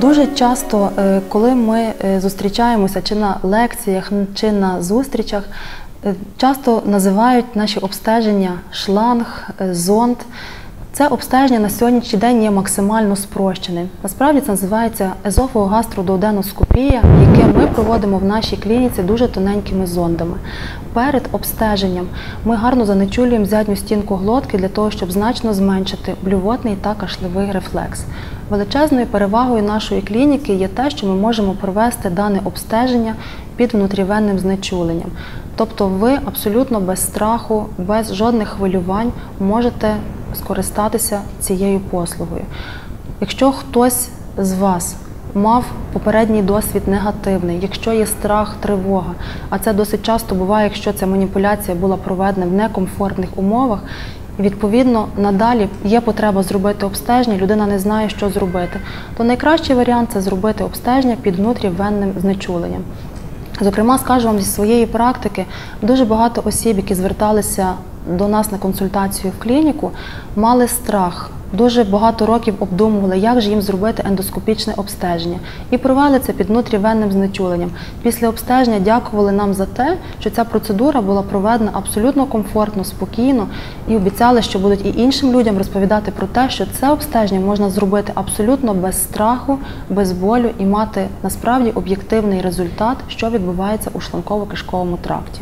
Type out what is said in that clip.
Дуже часто, е, коли ми е, зустрічаємося чи на лекціях, чи на зустрічах, е, часто називають наші обстеження шланг, зонд. Це обстеження на сьогоднішній день є максимально спрощеним. Насправді це називається езофоогастродуоденоскопія, яке ми проводимо в нашій клініці дуже тоненькими зондами. Перед обстеженням ми гарно занечулюємо задню стінку глотки для того, щоб значно зменшити блювотний та кашлевий рефлекс. Величезною перевагою нашої клініки є те, що ми можемо провести дане обстеження під внутрівенним знечуленням. Тобто ви абсолютно без страху, без жодних хвилювань можете скористатися цією послугою. Якщо хтось з вас мав попередній досвід негативний, якщо є страх, тривога, а це досить часто буває, якщо ця маніпуляція була проведена в некомфортних умовах, відповідно надалі є потреба зробити обстеження, людина не знає, що зробити, то найкращий варіант це зробити обстеження під внутрівенним знечуленням. Зокрема, скажу вам зі своєї практики, дуже багато осіб, які зверталися до нас на консультацію в клініку, мали страх. Дуже багато років обдумували, як же їм зробити ендоскопічне обстеження, і провели це під внутрівенним знечуленням. Після обстеження дякували нам за те, що ця процедура була проведена абсолютно комфортно, спокійно, і обіцяли, що будуть і іншим людям розповідати про те, що це обстеження можна зробити абсолютно без страху, без болю і мати насправді об'єктивний результат, що відбувається у шлунково-кишковому тракті.